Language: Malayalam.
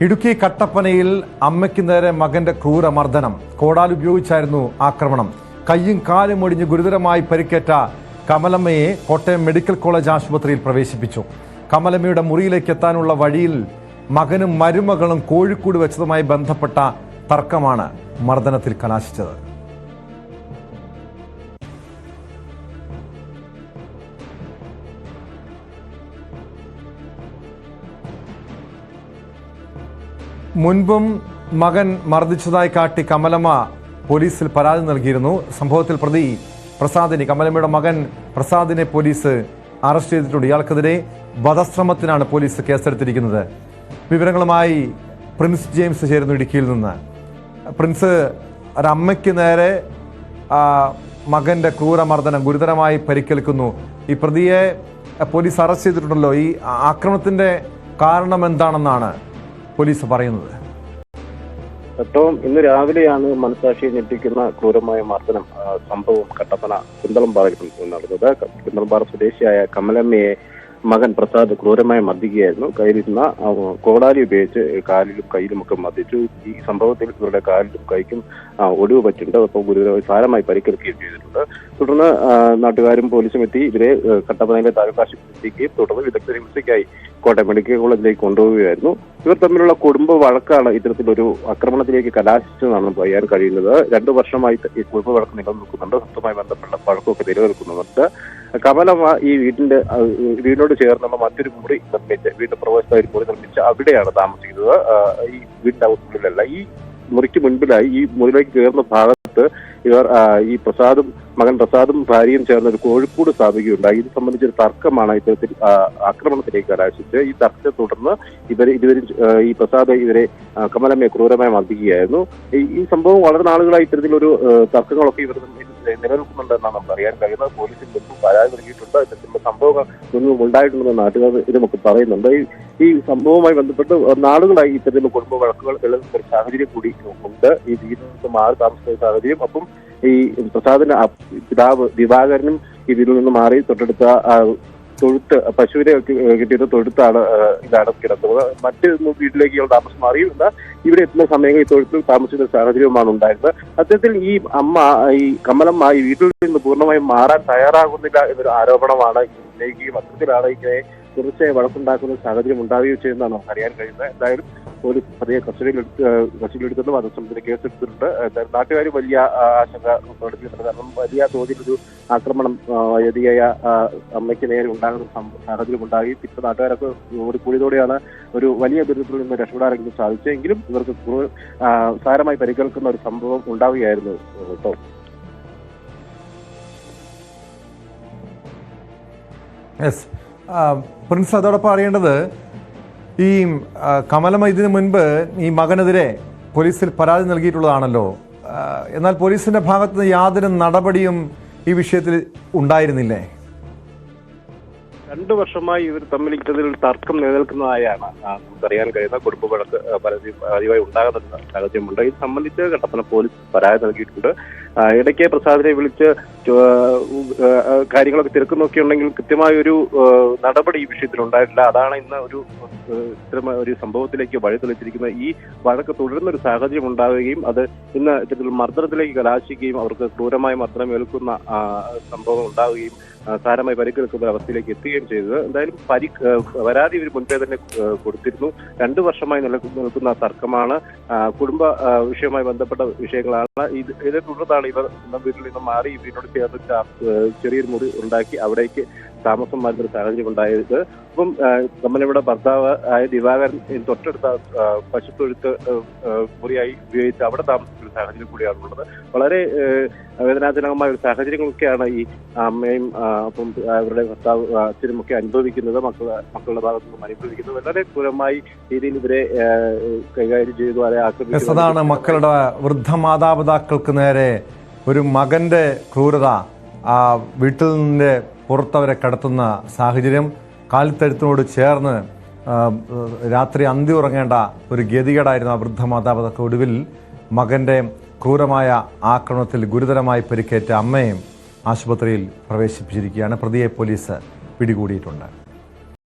ഇടുക്കി കട്ടപ്പനയിൽ അമ്മയ്ക്ക് നേരെ മകന്റെ ക്രൂരമർദ്ദനം. കോടാൽ ഉപയോഗിച്ചായിരുന്നു ആക്രമണം. കയ്യും കാലും ഒടിഞ്ഞ് ഗുരുതരമായി പരിക്കേറ്റ കമലമ്മയെ കോട്ടയം മെഡിക്കൽ കോളേജ് ആശുപത്രിയിൽ പ്രവേശിപ്പിച്ചു. കമലമ്മയുടെ മുറിയിലേക്ക് എത്താനുള്ള വഴിയിൽ മകനും മരുമകളും കോഴിക്കൂട് വെച്ചതുമായി ബന്ധപ്പെട്ട തർക്കമാണ് മർദ്ദനത്തിൽ കലാശിച്ചത്. മുൻപും മകൻ മർദ്ദിച്ചതായി കാട്ടി കമലമ്മ പോലീസിൽ പരാതി നൽകിയിരുന്നു. സംഭവത്തിൽ പ്രതി പ്രസാദിനെ കമലമ്മയുടെ മകൻ പ്രസാദിനെ പോലീസ് അറസ്റ്റ് ചെയ്തിട്ടുണ്ട്. ഇയാൾക്കെതിരെ വധശ്രമത്തിനാണ് പോലീസ് കേസെടുത്തിരിക്കുന്നത്. വിവരങ്ങളുമായി പ്രിൻസ് ജെയിംസ് ചേരുന്നു ഇടുക്കിയിൽ നിന്ന്. പ്രിൻസ് ഒരമ്മയ്ക്ക് നേരെ മകന്റെ ക്രൂരമർദ്ദനം ഗുരുതരമായി പരിക്കേൽക്കുന്നു. ഈ പ്രതിയെ പോലീസ് അറസ്റ്റ് ചെയ്തിട്ടുണ്ടല്ലോ. ഈ ആക്രമണത്തിന്റെ കാരണം എന്താണെന്നാണ് പോലീസ് പറയുന്നത്? ഏറ്റവും ഇന്ന് രാവിലെയാണ് മനസാക്ഷിയെ ഞെട്ടിക്കുന്ന ക്രൂരമായ മർദ്ദനം സംഭവം കട്ടപ്പന കുന്തളംപാറയിൽ നടന്നത്. കുന്തളംപാറ സ്വദേശിയായ കമലമ്മയെ മകൻ പ്രസാദ് ക്രൂരമായി മർദ്ദിക്കുകയായിരുന്നു. കയ്യിലിരുന്ന കോടാലി ഉപയോഗിച്ച് കാലിലും കയ്യിലും ഒക്കെ മർദ്ദിച്ചു. ഈ സംഭവത്തിൽ ഇവരുടെ കാലിലും കൈക്കും ഒടിവ് പറ്റിയിട്ടുണ്ട്. ഒപ്പം ഗുരുതരമായി സാരമായി പരിക്കേൽക്കുകയും ചെയ്തിട്ടുണ്ട്. തുടർന്ന് നാട്ടുകാരും പോലീസും എത്തി. ഇവരെ കട്ടപ്പനയിലെ താലൂക്ക് തുടർന്ന് വിദഗ്ധ ചികിത്സയ്ക്കായി കോട്ടയം മെഡിക്കൽ കോളേജിലേക്ക് കൊണ്ടുപോവുകയായിരുന്നു. ഇവർ തമ്മിലുള്ള കുടുംബ വഴക്കാണ് ഇത്തരത്തിലൊരു ആക്രമണത്തിലേക്ക് കലാശിച്ചതെന്നാണ് പറയാൻ കഴിയുന്നത്. രണ്ടു വർഷമായി ഈ കുടുംബ വഴക്ക് നിലനിൽക്കുന്നുണ്ട്. സ്വന്തമായി ബന്ധപ്പെട്ട വഴക്കൊക്കെ നിലനിൽക്കുന്നുണ്ട്. കമല ഈ വീടിന്റെ വീടിനോട് ചേർന്നുള്ള മറ്റൊരു മുറി നിർമ്മിച്ച് വീടിന്റെ പ്രവേശന മുറി നിർമ്മിച്ച് അവിടെയാണ് താമസിക്കുന്നത്. ഈ വീടിന്റെ ഉള്ളിലല്ല ഈ മുറിക്ക് മുൻപിലായി ഈ മുറിയിലേക്ക് കയറുന്ന ഭാഗത്ത് ഇവർ ഈ പ്രസാദും മകൻ പ്രസാദും ഭാര്യയും ചേർന്ന് ഒരു കോഴിക്കൂട് സ്ഥാപിക്കുകയുണ്ടായി. ഇത് സംബന്ധിച്ചൊരു തർക്കമാണ് ഇത്തരത്തിൽ ആക്രമണത്തിലേക്ക് കലാശിച്ച് ഈ തർക്കത്തെ തുടർന്ന് ഇവർ ഇതുവരെ ഈ പ്രസാദ് ഇവരെ കമലമ്മയെ ക്രൂരമായി മർദ്ദിക്കുകയായിരുന്നു. ഈ സംഭവം വളരെ നാളുകളായി ഇത്തരത്തിലൊരു തർക്കങ്ങളൊക്കെ ഇവർ നിലനിൽക്കുന്നുണ്ടെന്നാണ് നമുക്ക് അറിയാൻ കഴിയുന്നത്. പോലീസിൽ മുമ്പ് പരാതി നൽകിയിട്ടുണ്ട്. ഇത്തരത്തിലുള്ള സംഭവങ്ങൾ ഒന്നും ഉണ്ടായിട്ടുണ്ടെന്ന് നാട്ടുകാർ ഇതുമൊക്കെ പറയുന്നുണ്ട്. ഈ സംഭവവുമായി ബന്ധപ്പെട്ട് നാളുകളായി ഇത്തരത്തിലുള്ള കുടുംബ വഴക്കുകൾ നിലനിൽക്കുന്ന ഒരു സാഹചര്യം കൂടി ഉണ്ട്. ഈ നിന്ന് മാറി താമസിക്കുന്ന സാഹചര്യം. അപ്പം ഈ പ്രസാദിന്റെ അപ്പ- പിതാവ് ദിവാകരനും ഇതിൽ നിന്ന് മാറി തൊട്ടടുത്ത തൊഴുത്ത് പശുവിനെ കിട്ടിയത് തൊഴുത്താണ് ഇതാണ് കിടക്കുന്നത് മറ്റ് വീട്ടിലേക്ക് ഇയാൾ താമസം മാറിയില്ല. ഇവിടെ എത്തുന്ന സമയങ്ങളിൽ ഈ തൊഴുത്തിൽ താമസിക്കുന്ന സാഹചര്യവുമാണ് ഉണ്ടായിരുന്നത്. അത്തരത്തിൽ ഈ അമ്മ ഈ കമലമ്മ ഈ വീട്ടിൽ നിന്ന് പൂർണമായും മാറാൻ തയ്യാറാകുന്നില്ല എന്നൊരു ആരോപണമാണ് ഉന്നയിക്കുകയും അത്തരത്തിലാണ് ഇങ്ങനെ തുടർച്ചയായി വഴക്കുണ്ടാക്കുന്ന സാഹചര്യം ഉണ്ടാവുകയും ചെയ്യുന്നതാണ് നമുക്ക് അറിയാൻ കഴിയുന്നത്. എന്തായാലും പോലീസ് പ്രതിയെ കസ്റ്റഡിയിൽ കസ്റ്റഡിയിലെടുത്തുന്നു വധശ്രമത്തിന് കേസെടുത്തിട്ടുണ്ട്. എന്തായാലും നാട്ടുകാർ വലിയ ആശങ്ക പ്രകടിപ്പിക്കുന്നുണ്ട്. കാരണം വലിയ തോതിലൊരു ആക്രമണം യതിയായ അമ്മയ്ക്ക് നേരെ ഉണ്ടാകുന്ന സാഹചര്യം ഉണ്ടായി. ഇപ്പൊ നാട്ടുകാരൊക്കെ ഒരു കൂടിയതോടെയാണ് ഒരു വലിയ ദുരിതത്തിൽ നിന്ന് രക്ഷപ്പെടാനെങ്കിലും സാധിച്ചെങ്കിലും ഇവർക്ക് സാരമായി പരിക്കേൽക്കുന്ന ഒരു സംഭവം ഉണ്ടാവുകയായിരുന്നു കേട്ടോ. യെസ് പ്രിൻസ് അതോടൊപ്പം അറിയേണ്ടത് ഈ കമലമ്മ ഇതിനു മുൻപ് ഈ മകനെതിരെ പോലീസിൽ പരാതി നൽകിയിട്ടുള്ളതാണല്ലോ. എന്നാൽ പോലീസിന്റെ ഭാഗത്ത് നിന്ന് യാതൊരു നടപടിയും ഈ വിഷയത്തിൽ ഉണ്ടായിരുന്നില്ലേ? രണ്ടു വർഷമായി ഇവർ തമ്മിൽ ഇത്തരത്തിൽ തർക്കം നിലനിൽക്കുന്നതായാണ് നമുക്കറിയാൻ കഴിയുന്ന കുടുംബ വഴക്ക് പരാതി പതിവായി ഉണ്ടാകുന്ന സാഹചര്യമുണ്ട്. ഇത് സംബന്ധിച്ച് കട്ടപ്പന പോലീസ് പരാതി നൽകിയിട്ടുണ്ട്. ഇടയ്ക്ക് പ്രസാദിനെ വിളിച്ച് കാര്യങ്ങളൊക്കെ തിരക്കുന്നൊക്കെ ഉണ്ടെങ്കിൽ കൃത്യമായ ഒരു നടപടി ഈ വിഷയത്തിൽ ഉണ്ടായിട്ടില്ല അതാണ് ഇന്ന് ഒരു ഒരു സംഭവത്തിലേക്ക് വഴി തെളിച്ചിരിക്കുന്നത് ഈ വഴക്ക് തുടരുന്ന ഒരു സാഹചര്യം ഉണ്ടാവുകയും അത് ഇന്ന് ഇത്തരത്തിൽ മർദ്ദനത്തിലേക്ക് കലാശിക്കുകയും അവർക്ക് ക്രൂരമായ മർദ്ദനം ഏൽക്കുന്ന സംഭവം ഉണ്ടാവുകയും സാരമായി പരിക്കേൽക്കുന്ന അവസ്ഥയിലേക്ക് എത്തുകയും ചെയ്തത്. എന്തായാലും പരി പരാതി ഇവർ മുൻപേ തന്നെ കൊടുത്തിരുന്നു. രണ്ടു വർഷമായി നിലനിൽക്കുന്ന നിൽക്കുന്ന തർക്കമാണ്. കുടുംബ വിഷയവുമായി ബന്ധപ്പെട്ട വിഷയങ്ങളാണ്. ഇത് ഇതേ തുടർന്നാണ് ഇവർ വീട്ടിൽ നിന്ന് മാറി ഈ ആ, ചെറിയൊരു മുറി ഉണ്ടാക്കി അവിടേക്ക് താമസം മാറ്റുന്ന ഒരു സാഹചര്യം ഉണ്ടായത്. അപ്പം നമ്മളിവിടെ ഭർത്താവ് ആയ ദിവാകരൻ തൊട്ടടുത്ത പശുത്തൊഴുത്ത് മുറിയായി ഉപയോഗിച്ച് അവിടെ താമസിക്കുന്ന സാഹചര്യം കൂടിയാണുള്ളത് വളരെ വേദനാജനകമായ ഒരു സാഹചര്യങ്ങളൊക്കെയാണ് ഈ അമ്മയും അപ്പം അവരുടെ ഭർത്താവ് അച്ഛനും ഒക്കെ അനുഭവിക്കുന്നത് മക്കൾ മക്കളുടെ ഭാഗത്തു നിന്നും അനുഭവിക്കുന്നത്. വളരെ ക്രൂരമായി രീതിയിൽ ഇവരെ കൈകാര്യം ചെയ്തു അവരെ ആക്രമിക്കുന്നത് മക്കളുടെ വൃദ്ധ മാതാപിതാക്കൾക്ക് നേരെ ഒരു മകന്റെ ക്രൂരത ആ വീട്ടിൽ നിന്ന് പുറത്തവരെ കടത്തുന്ന സാഹചര്യം കാലിത്തഴുത്തിനോട് ചേർന്ന് രാത്രി അന്തി ഉറങ്ങേണ്ട ഒരു ഗതികേടായിരുന്നു ആ വൃദ്ധ മാതാപിതാക്കൾ ഒടുവിൽ മകന്റെ ക്രൂരമായ ആക്രമണത്തിൽ ഗുരുതരമായി പരിക്കേറ്റ അമ്മയും ആശുപത്രിയിൽ പ്രവേശിപ്പിച്ചിരിക്കുകയാണ്. പ്രതിയെ പോലീസ് പിടികൂടിയിട്ടുണ്ട്.